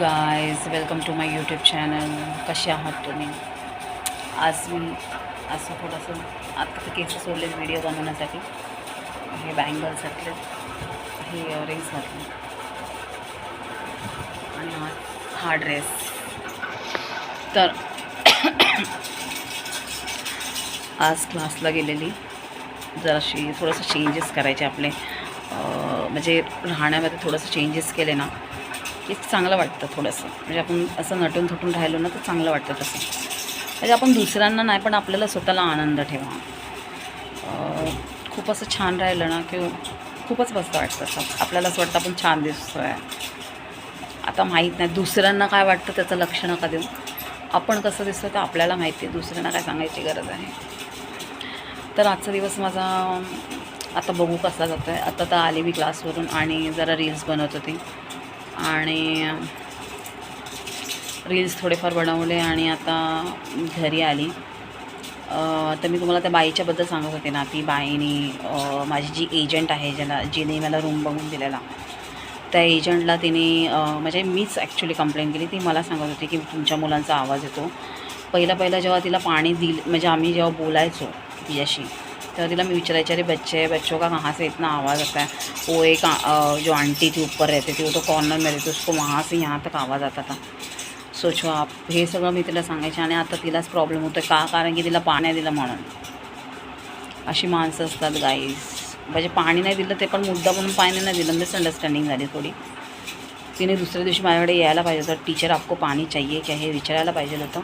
Guys welcome to my YouTube channel कसे आहात तुम्ही? आज मी असं थोडंसं आता तर केस सोडले व्हिडिओ बनवण्यासाठी. हे बँगल्स घातले हे इयरिंग्स घातले आणि हा हा ड्रेस तर आज क्लासला गेलेली. जराशी थोडंसं चेंजेस करायचे आपले. म्हणजे राहण्यामध्ये थोडंसं चेंजेस केले ना. की चांगलं वाटतं थोडंसं. म्हणजे आपण असं नटून थटून राहिलो ना तर चांगलं वाटतं तसं. म्हणजे आपण दुसऱ्यांना नाही पण आपल्याला स्वतःला आनंद ठेवा. खूप असं छान राहिलं ना की खूपच मस्त वाटतं. असं आपल्याला असं वाटतं आपण छान दिसतो आहे आता माहीत नाही दुसऱ्यांना काय वाटतं त्याचं लक्ष नका देऊ. आपण कसं दिसतो ते आपल्याला माहिती आहे दुसऱ्यांना काय सांगायची गरज आहे. तर आजचा दिवस माझा आता बघू कसा जातो आहे आता तर आले मी क्लासवरून आणि जरा रील्स बनवत होती. आणि रील्स थोडेफार बनवले आणि आता घरी आली. तर मी तुम्हाला त्या बाईच्याबद्दल सांगत होते ना ती बाईनी माझी जी एजंट आहे ज्याला जिने मला रूम बघून दिलेला त्या एजंटला तिने म्हणजे मीच ॲक्च्युली कंप्लेंट केली. ती मला सांगत होती की तुमच्या मुलांचा आवाज येतो. पहिला पहिला जेव्हा तिला पाणी दिल म्हणजे आम्ही जेव्हा बोलायचो तिच्याशी तर तिला मी विचारायचे अरे बच्चे बच्चों का कहाँ से इतना आवाज़ आता है? वो एक जो आंटी थी ऊपर रहती थी वो तो कॉर्नर में रहती उसको वहाँ से यहाँ तक आवाज़ आता था। सोचो आप हे सगळं मी तिला सांगायचे आणि आता तिलाच प्रॉब्लेम होतो का? कारण की तिला पाणी दिलं म्हणून. अशी माणसं असतात गाईज म्हणजे पाणी नाही दिलं ते पण मुद्दा म्हणून पाणी नाही दिलं. मिसअंडरस्टँडिंग झाली थोडी. तिने दुसऱ्या दिवशी माझ्याकडे यायला पाहिजे होतं. टीचर आपको पाणी चाहिए क्या? हे विचारायला पाहिजे होतं.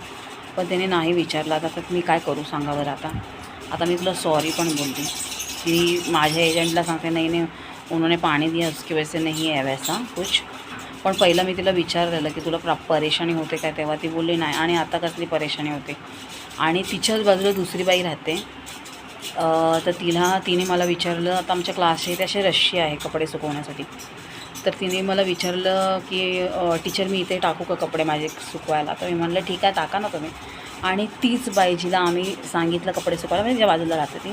पण तिने नाही विचारलं. आता तर मी काय करू सांगा बरं आता? आता मी तुला सॉरी पण बोलते. की माझ्या एजंटला सांगते नाही नाही उन्होंने पाणी दिया उसकी वजह से नहीं है वैसा कुछ. पण पहिलं मी तिला विचारलेलं की तुला प्रा परेशानी होते काय? तेव्हा ती बोलली नाही आणि आता कसली परेशानी होते? आणि तिच्याच बाजूला दुसरी बाई राहते. तर तिला तिने मला विचारलं आता आमच्या क्लासचे ते असे रश्शी आहे कपडे सुकवण्यासाठी. तर तिने मला विचारलं की टीचर मी इथे टाकू का कपडे माझे सुकवायला? तर मी म्हणलं ठीक आहे टाका ना तुम्ही. आणि तीच बाई जिला आम्ही सांगितलं कपडे सुकवायला म्हणजे ज्या बाजूला राहते ती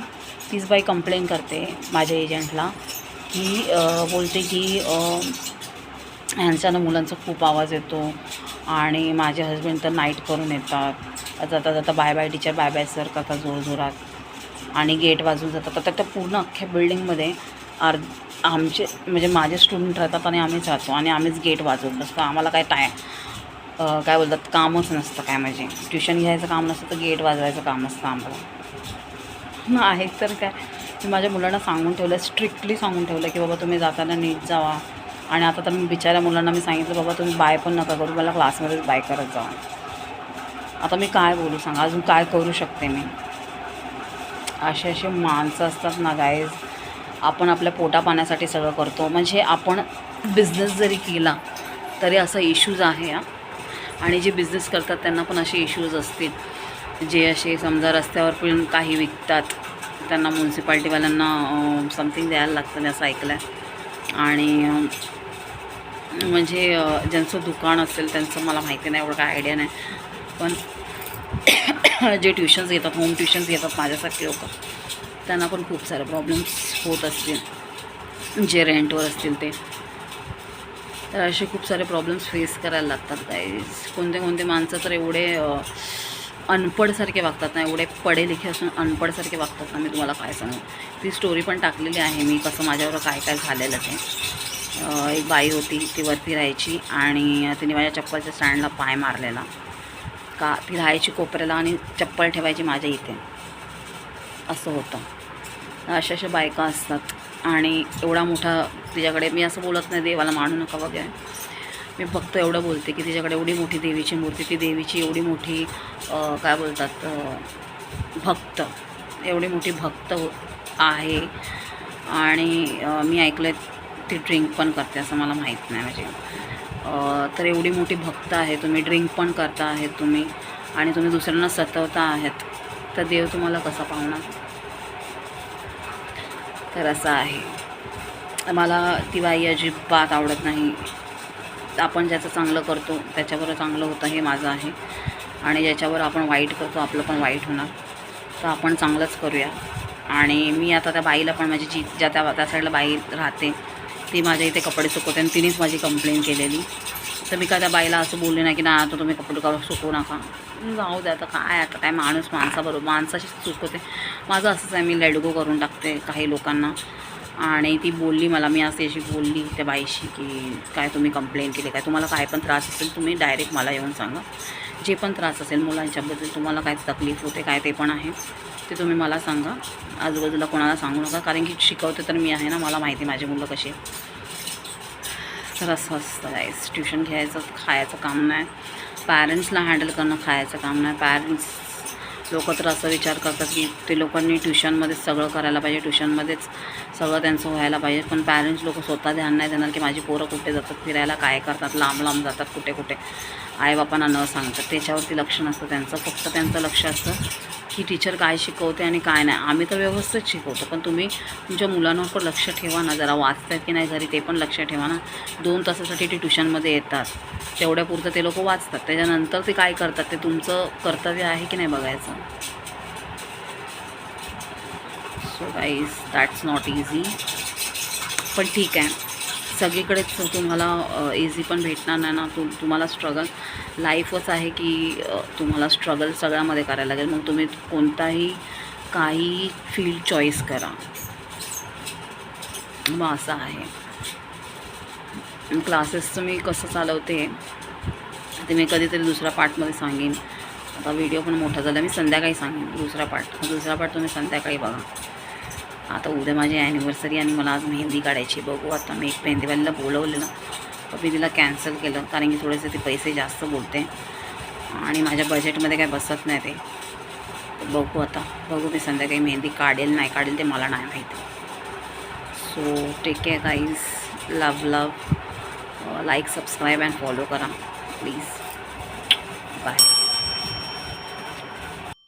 तीच बाई कंप्लेन करते माझ्या एजंटला की बोलते की ह्यांच्यानं मुलांचा खूप आवाज येतो आणि माझे हस्बंड तर नाईट करून येतात. जाता जाता bye bye teacher bye bye sir करतात जोरजोरात आणि गेट वाजून जातात तर त्या पूर्ण अख्ख्या बिल्डिंगमध्ये अर् आमचे म्हणजे माझे स्टुडंट राहतात आणि आम्हीच राहतो आणि आम्हीच गेट वाजवत असतो आम्हाला काय टाय काय बोलतात कामच नसतं काय म्हणजे. ट्युशन घ्यायचं काम नसतं तर गेट वाजवायचं काम असतं आम्हाला. मग आहे तर काय मी माझ्या मुलांना सांगून ठेवलं स्ट्रिक्टली सांगून ठेवलं की बाबा तुम्ही जाताना नीट जावा. आणि आता तर मी बिचाऱ्या मुलांना मी सांगितलं बाबा तुम्ही बाय पण नका करू मला क्लासमध्येच बाय करत जा आता मी काय बोलू सांगा अजून काय करू शकते मी? असे असे माणसं असतात ना गाईज आपण आपल्या पोटा पाण्यासाठी सगळं करतो. म्हणजे आपण बिझनेस जरी केला तरी असा इश्यूज आहे आणि जे बिझनेस करतात त्यांना पण असे इश्यूज असतील. जे असे समजा रस्त्यावर पण काही विकतात त्यांना म्युन्सिपाल्टीवाल्यांना समथिंग द्यायला लागतं असं ऐकलं आहे आणि म्हणजे ज्यांचं दुकान असेल त्यांचं मला माहिती नाही एवढं काय आयडिया नाही. पण जे ट्युशन्स घेतात होम ट्युशन्स घेतात माझ्यासारखे लोक. त्यांना पण खूप सारे प्रॉब्लेम्स होत असतील. जे रेंटवर असतील ते. तर असे खूप सारे प्रॉब्लेम्स फेस करायला लागतात गाईज कोणते कोणते माणसं तर एवढे अनपढसारखे अनपडसारखे वागतात ना एवढे पडे लिखे असून अनपडसारखे वागतात ना मी तुम्हाला काय सांगू? ती स्टोरी पण टाकलेली आहे मी कसं माझ्यावर काय काय झालेलं ते. एक बाई होती ती वरती राहायची आणि तिने माझ्या चप्पलच्या स्टँडला पाय मारलेला. का ती राहायची कोपऱ्याला आणि चप्पल ठेवायची माझ्या इथे. असं होतं. अशा अशा बायका असतात. आणि एवढा मोठा तिच्याकडे मी असं बोलत नाही देवाला मानू नका वगैरे. मी फक्त एवढं बोलते की तिच्याकडे एवढी मोठी देवीची मूर्ती ती देवीची एवढी मोठी काय बोलतात भक्त एवढी मोठी भक्त आहे. आणि मी ऐकलं ती ड्रिंक पण करते असं मला माहीत नाही म्हणजे. तर एवढी मोठी भक्त आहे तुम्ही ड्रिंक पण करता आहेत तुम्ही. आणि तुम्ही दुसऱ्यांना सतवता आहेत. तर देव तुम्हाला कसा पाहुणार? तर असं आहे. मला ती बाई अजिबात आवडत नाही. आपण ज्याचं चांगलं करतो त्याच्यावर चांगलं होतं हे माझं आहे. आणि ज्याच्यावर आपण वाईट करतो आपलं पण वाईट होणार. तर आपण चांगलंच करूया. आणि मी आता त्या बाईला पण माझी जी ज्या त्या त्या साईडला बाई राहते ती माझ्या इथे कपडे सुकवते आणि तिनेच माझी कंप्लेंट केलेली. तर मी काय त्या बाईला असं बोलले नाही की नाही आता तुम्ही कपडे काढून सुकवू नका. जाऊ द्या आता काय आता काय माणूस माणसाबरोबर माणसाची चुकवते होते माझं असंच आहे मी लेडगो करून टाकते काही लोकांना. आणि ती बोलली मला मी असं अशी बोलली त्या बाईशी की काय तुम्ही कंप्लेंट केली काय तुम्हाला काय पण त्रास असेल तुम्ही डायरेक्ट मला येऊन सांगा. जे पण त्रास असेल मुलांच्याबद्दल तुम्हाला काय तकलीफ होते काय ते पण आहे ते तुम्ही मला सांगा. आजूबाजूला कोणाला सांगू नका कारण की शिकवते तर मी आहे ना मला माहिती माझी मुलं कशी आहेत. असं असतं गाईस ट्युशन घ्यायचं खायचं काम नाही. पॅरेंट्सला हँडल करणं खायचं काम नाही. पॅरेंट्स लोक तर असं विचार करतात की ते लोकांनी ट्युशनमध्येच सगळं करायला पाहिजे ट्युशनमध्येच सगळं त्यांचं व्हायला पाहिजे. पण पॅरेंट्स लोक स्वतः ध्यान नाही देणार की माझी पोरं कुठे जातात फिरायला काय करतात लांब लांब जातात कुठे कुठे. आईबापांना न सांगतात त्याच्यावरती लक्ष नसतं त्यांचं. फक्त त्यांचं लक्ष असतं की टीचर काय शिकवते आणि काय नाही. आम्ही तर व्यवस्थित शिकवतो. पण तुम्ही तुमच्या मुलांवर पण लक्ष ठेवा ना. जरा वाचतात की नाही घरी ते पण लक्ष ठेवा ना. दोन तासासाठी ते ट्युशनमध्ये येतात. तेवढ्यापुरतं ते लोक वाचतात. त्याच्यानंतर ते काय करतात? ते तुमचं कर्तव्य आहे की नाही बघायचं? So guys that's not easy पण ठीक आहे. सगळीकडेच तुम्हाला इझी पण भेटणार नाही ना. तु तुम्हाला स्ट्रगल लाईफच आहे की तुम्हाला स्ट्रगल सगळ्यामध्ये करायला लागेल. मग तुम्ही कोणताही काही फील्ड चॉईस करा. मग असं आहे. क्लासेसचं मी कसं चालवते ते मी कधीतरी दुसऱ्या पार्टमध्ये सांगेन. आता व्हिडिओ पण मोठा झाला मी संध्याकाळी सांगेन. दुसरा पार्ट दुसरा पार्ट तुम्ही संध्याकाळी बघा. आता उद्या माझी ॲनिव्हर्सरी आणि मला आज मेहंदी काढायची बघू आता मी एक मेहंदीवालीला बोलवलेलं पण मी तिला कॅन्सल केलं कारण की थोडेसे ते पैसे जास्त बोलते. आणि माझ्या बजेटमध्ये काय बसत नाही ते. बघू आता बघू मी संध्याकाळी मेहंदी काढेल नाही काढेल ते मला नाही माहिती. So take care guys love love like subscribe and follow करा. Please bye